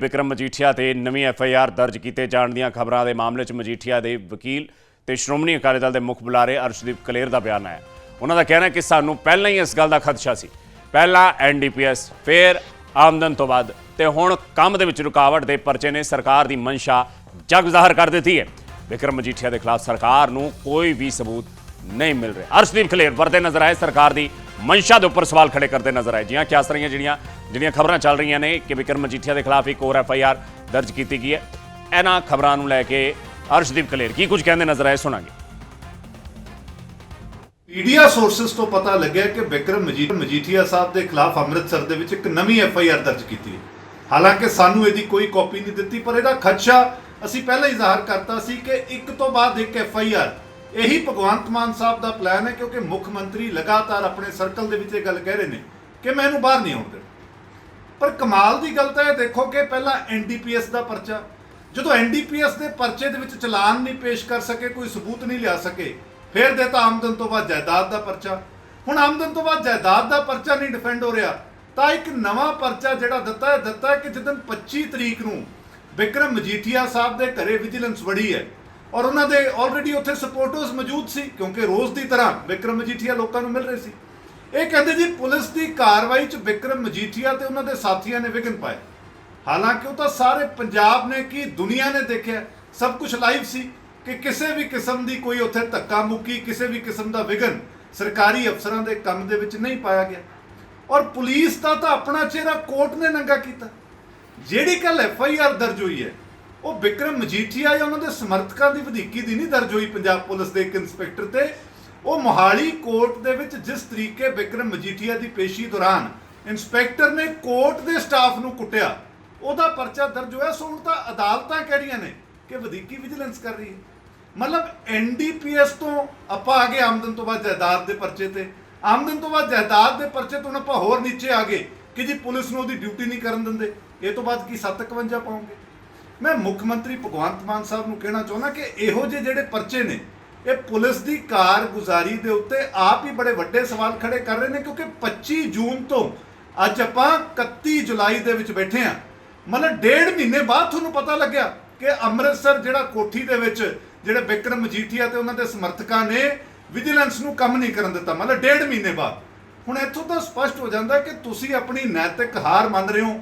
ਵਿਕਰਮ ਮਜੀਠੀਆ ਤੇ ਨਵੀਂ F I R ਦਰਜ ਕੀਤੇ ਜਾਣ ਦੀਆਂ ਖਬਰਾਂ ਦੇ ਮਾਮਲੇ 'ਚ ਮਜੀਠੀਆ ਦੇ ਵਕੀਲ ਤੇ ਸ਼੍ਰੋਮਣੀ ਅਕਾਲੀ ਦਲ ਦੇ ਮੁੱਖ ਬੁਲਾਰੇ ਅਰਸ਼ਦੀਪ ਕਲੇਰ ਦਾ ਬਿਆਨ ਆਇਆ। ਉਹਨਾਂ ਦਾ ਕਹਿਣਾ ਹੈ ਕਿ ਸਾਨੂੰ ਪਹਿਲਾਂ ਹੀ ਇਸ ਗੱਲ ਦਾ ਖਦਸ਼ਾ ਸੀ। ਪਹਿਲਾਂ ਐਨਡੀਪੀਐਸ ਫਿਰ ਆਮਦਨ ਤੋਂ ਵੱਧ ਤੇ ਹੁਣ ਕੰਮ ਦੇ ਵਿੱਚ ਰੁਕਾਵਟ ਦੇ ਪਰਚੇ ਨੇ ਸਰਕਾਰ ਦੀ ਮਨਸ਼ਾ ਜਗ ਜ਼ਾਹਰ ਕਰ ਦਿੱਤੀ ਹੈ। ਵਿਕਰਮ ਮਜੀਠੀਆ ਦੇ ਖਿਲਾਫ ਸਰਕਾਰ ਨੂੰ ਕੋਈ ਵੀ ਸਬੂਤ ਨਹੀਂ ਮਿਲ ਰਿਹਾ। ਅਰਸ਼ਦੀਪ ਕਲੇਰ, ਵਰਦੇ ਨਜ਼ਰ ਆਏ ਸਰਕਾਰ ਦੀ ਮਨਸ਼ਾ ਦੇ ਉੱਪਰ ਸਵਾਲ ਖੜੇ ਕਰਦੇ ਨਜ਼ਰ ਆਏ। ਜੀਆਂ ਕਿਆਸ ਰਹੀਆਂ ਜਿਹੜੀਆਂ ਜਿਹੜੀਆਂ ਖਬਰਾਂ ਚੱਲ ਰਹੀਆਂ ਨੇ ਕਿ ਵਿਕਰਮ ਮਜੀਠੀਆ ਦੇ ਖਿਲਾਫ ਇੱਕ ਹੋਰ ਐਫ ਆਈ ਆਰ ਦਰਜ ਕੀਤੀ ਗਈ ਹੈ। ਇਹਨਾਂ ਖਬਰਾਂ ਨੂੰ ਲੈ ਕੇ ਅਰਸ਼ਦੀਪ ਕਲੇਰ ਕੀ ਕੁਝ ਕਹਿੰਦੇ ਨਜ਼ਰ ਆਏ ਸੁਣਾਂਗੇ। ਮੀਡੀਆ ਸੋਰਸਸ ਤੋਂ ਪਤਾ ਲੱਗਿਆ ਕਿ ਵਿਕਰਮ ਮਜੀਠ ਮਜੀਠੀਆ ਸਾਹਿਬ ਦੇ ਖਿਲਾਫ ਅੰਮ੍ਰਿਤਸਰ ਦੇ ਵਿੱਚ ਇੱਕ ਨਵੀਂ ਐਫ ਆਈ ਆਰ ਦਰਜ ਕੀਤੀ ਹੈ। ਹਾਲਾਂਕਿ ਸਾਨੂੰ ਇਹਦੀ ਕੋਈ ਕਾਪੀ ਨਹੀਂ ਦਿੱਤੀ, ਪਰ ਇਹਦਾ ਖਦਸ਼ਾ ਅਸੀਂ ਪਹਿਲਾਂ ਹੀ ਜ਼ਾਹਰ ਕਰਤਾ ਸੀ ਕਿ ਇੱਕ ਤੋਂ ਬਾਅਦ ਇੱਕ ਐਫ ਆਈ ਆਰ ਇਹੀ ਭਗਵੰਤ ਮਾਨ ਸਾਹਿਬ ਦਾ ਪਲਾਨ ਹੈ ਕਿਉਂਕਿ ਮੁੱਖ ਮੰਤਰੀ ਲਗਾਤਾਰ ਆਪਣੇ ਸਰਕਲ ਦੇ ਵਿੱਚ ਇਹ ਗੱਲ ਕਹਿ ਰਹੇ ਨੇ ਕਿ ਮੈਂ ਇਹਨੂੰ ਬਾਹਰ ਨਹੀਂ ਆਉਣ ਦੇਣਾ। ਪਰ ਕਮਾਲ ਦੀ ਗੱਲ ਤਾਂ ਇਹ ਦੇਖੋ ਕਿ ਪਹਿਲਾਂ ਐਨਡੀਪੀਐਸ ਦਾ ਪਰਚਾ, ਜਦੋਂ ਐਨਡੀਪੀਐਸ ਦੇ ਪਰਚੇ ਦੇ ਵਿੱਚ ਚਲਾਨ ਨਹੀਂ ਪੇਸ਼ ਕਰ ਸਕੇ, ਕੋਈ ਸਬੂਤ ਨਹੀਂ ਲਿਆ ਸਕੇ, ਫਿਰ ਦਿੱਤਾ ਆਮਦਨ ਤੋਂ ਬਾਅਦ ਜਾਇਦਾਦ ਦਾ ਪਰਚਾ। ਹੁਣ ਆਮਦਨ ਤੋਂ ਬਾਅਦ ਜਾਇਦਾਦ ਦਾ ਪਰਚਾ ਨਹੀਂ ਡਿਫੈਂਡ ਹੋ ਰਿਹਾ, ਤਾਂ ਇੱਕ ਨਵਾਂ ਪਰਚਾ ਜਿਹੜਾ ਦਿੱਤਾ ਹੈ ਦਿੱਤਾ ਹੈ ਕਿ ਜਦੋਂ 25 ਤਰੀਕ ਨੂੰ ਵਿਕਰਮ ਮਜੀਠੀਆ ਸਾਹਿਬ ਦੇ ਘਰੇ ਵਿਜੀਲੈਂਸ ਵੜੀ ਹੈ। ਔਰ ਉਹਨਾਂ ਦੇ ਆਲਰੇਡੀ ਉੱਥੇ ਸਪੋਰਟਰਸ ਮੌਜੂਦ ਸੀ, ਕਿਉਂਕਿ ਰੋਜ਼ ਦੀ ਤਰ੍ਹਾਂ ਵਿਕਰਮ ਮਜੀਠੀਆ ਲੋਕਾਂ ਨੂੰ ਮਿਲ ਰਹੇ ਸੀ। ਇਹ ਕਹਿੰਦੇ ਜੀ, ਪੁਲਿਸ ਦੀ ਕਾਰਵਾਈ 'ਚ ਵਿਕਰਮ ਮਜੀਠੀਆ ਤੇ ਉਹਨਾਂ ਦੇ ਸਾਥੀਆਂ ਨੇ ਵਿਘਨ ਪਾਇਆ। ਹਾਲਾਂਕਿ ਉਹ ਤਾਂ ਸਾਰੇ ਪੰਜਾਬ ਨੇ ਕੀ ਦੁਨੀਆ ਨੇ ਦੇਖਿਆ, ਸਭ ਕੁਝ ਲਾਈਵ ਸੀ ਕਿ ਕਿਸੇ ਵੀ ਕਿਸਮ ਦੀ ਕੋਈ ਉੱਥੇ ਧੱਕਾ ਮੁੱਕੀ, ਕਿਸੇ ਵੀ ਕਿਸਮ ਦਾ ਵਿਘਨ ਸਰਕਾਰੀ ਅਫਸਰਾਂ ਦੇ ਕੰਮ ਦੇ ਵਿੱਚ ਨਹੀਂ ਪਾਇਆ ਗਿਆ। ਔਰ ਪੁਲਿਸ ਦਾ ਤਾਂ ਆਪਣਾ ਚਿਹਰਾ ਕੋਰਟ ਨੇ ਨੰਗਾ ਕੀਤਾ। ਜਿਹੜੀ ਕੱਲ ਐਫ ਆਈ ਆਰ ਦਰਜ ਹੋਈ ਹੈ ਉਹ ਵਿਕਰਮ ਮਜੀਠੀਆ ਜਾਂ ਉਹਨਾਂ ਦੇ ਸਮਰਥਕਾਂ ਦੀ ਵਧੀਕੀ ਦੀ ਨਹੀਂ ਦਰਜ ਹੋਈ ਪੰਜਾਬ ਪੁਲਿਸ ਦੇ ਇੱਕ ਇੰਸਪੈਕਟਰ ਤੇ। ਉਹ ਮੋਹਾਲੀ ਕੋਰਟ ਦੇ ਵਿੱਚ ਜਿਸ ਤਰੀਕੇ ਵਿਕਰਮ ਮਜੀਠੀਆ ਦੀ ਪੇਸ਼ੀ ਦੌਰਾਨ ਇੰਸਪੈਕਟਰ ਨੇ ਕੋਰਟ ਦੇ ਸਟਾਫ ਨੂੰ ਕੁੱਟਿਆ, ਉਹਦਾ ਪਰਚਾ ਦਰਜ ਹੋਇਆ, ਸੋ ਹੁਣ ਤਾਂ ਅਦਾਲਤਾਂ ਕਹਿ ਰਹੀਆਂ ਨੇ ਕਿ ਵਧੀਕੀ ਵਿਜੀਲੈਂਸ ਕਰ ਰਹੀ ਹੈ। ਮਤਲਬ ਐਨਡੀਪੀਐਸ ਤੋਂ ਆਪਾਂ ਆ ਗਏ ਆਮਦਨ ਤੋਂ ਬਾਅਦ ਜਾਇਦਾਦ ਦੇ ਪਰਚੇ ਤੇ। ਆਮਦਨ ਤੋਂ ਬਾਅਦ ਜਾਇਦਾਦ ਦੇ ਪਰਚੇ ਤੋਂ ਹੁਣ ਆਪਾਂ ਹੋਰ ਨੀਚੇ ਆ ਗਏ ਕਿ ਜੀ ਪੁਲਿਸ ਨੂੰ ਉਹਦੀ ਡਿਊਟੀ ਨਹੀਂ ਕਰਨ ਦਿੰਦੇ। ਇਹ ਤੋਂ ਬਾਅਦ ਕੀ 751 ਪਾਉਂਗੇ? ਮੈਂ ਮੁੱਖ ਮੰਤਰੀ ਭਗਵੰਤ ਮਾਨ ਸਾਹਿਬ ਨੂੰ ਕਹਿਣਾ ਚਾਹੁੰਦਾ ਕਿ ਇਹੋ ਜਿਹੇ ਜਿਹੜੇ ਪਰਚੇ ਨੇ, ਇਹ ਪੁਲਿਸ ਦੀ ਕਾਰਗੁਜ਼ਾਰੀ ਦੇ ਉੱਤੇ ਆਪ ਹੀ ਬੜੇ ਵੱਡੇ ਸਵਾਲ ਖੜੇ ਕਰ ਰਹੇ ਨੇ ਕਿਉਂਕਿ 25 ਜੂਨ ਤੋਂ ਅੱਜ ਆਪਾਂ 31 ਜੁਲਾਈ ਦੇ ਵਿੱਚ ਬੈਠੇ ਆ ਮਤਲਬ ਡੇਢ ਮਹੀਨੇ ਬਾਅਦ ਤੁਹਾਨੂੰ ਪਤਾ ਲੱਗਿਆ ਕਿ ਅੰਮ੍ਰਿਤਸਰ ਜਿਹੜਾ ਕੋਠੀ ਦੇ ਵਿੱਚ ਜਿਹੜੇ ਵਿਕਰਮ ਮਜੀਠੀਆ ਤੇ ਉਹਨਾਂ ਦੇ ਸਮਰਥਕਾਂ ਨੇ ਵਿਜੀਲੈਂਸ ਨੂੰ ਕੰਮ ਨਹੀਂ ਕਰਨ ਦਿੱਤਾ, ਮਤਲਬ ਡੇਢ ਮਹੀਨੇ ਬਾਅਦ। ਹੁਣ ਇੱਥੋਂ ਤਾਂ ਸਪਸ਼ਟ ਹੋ ਜਾਂਦਾ ਕਿ ਤੁਸੀਂ ਆਪਣੀ ਨੈਤਿਕ ਹਾਰ ਮੰਨ ਰਹੇ ਹੋ।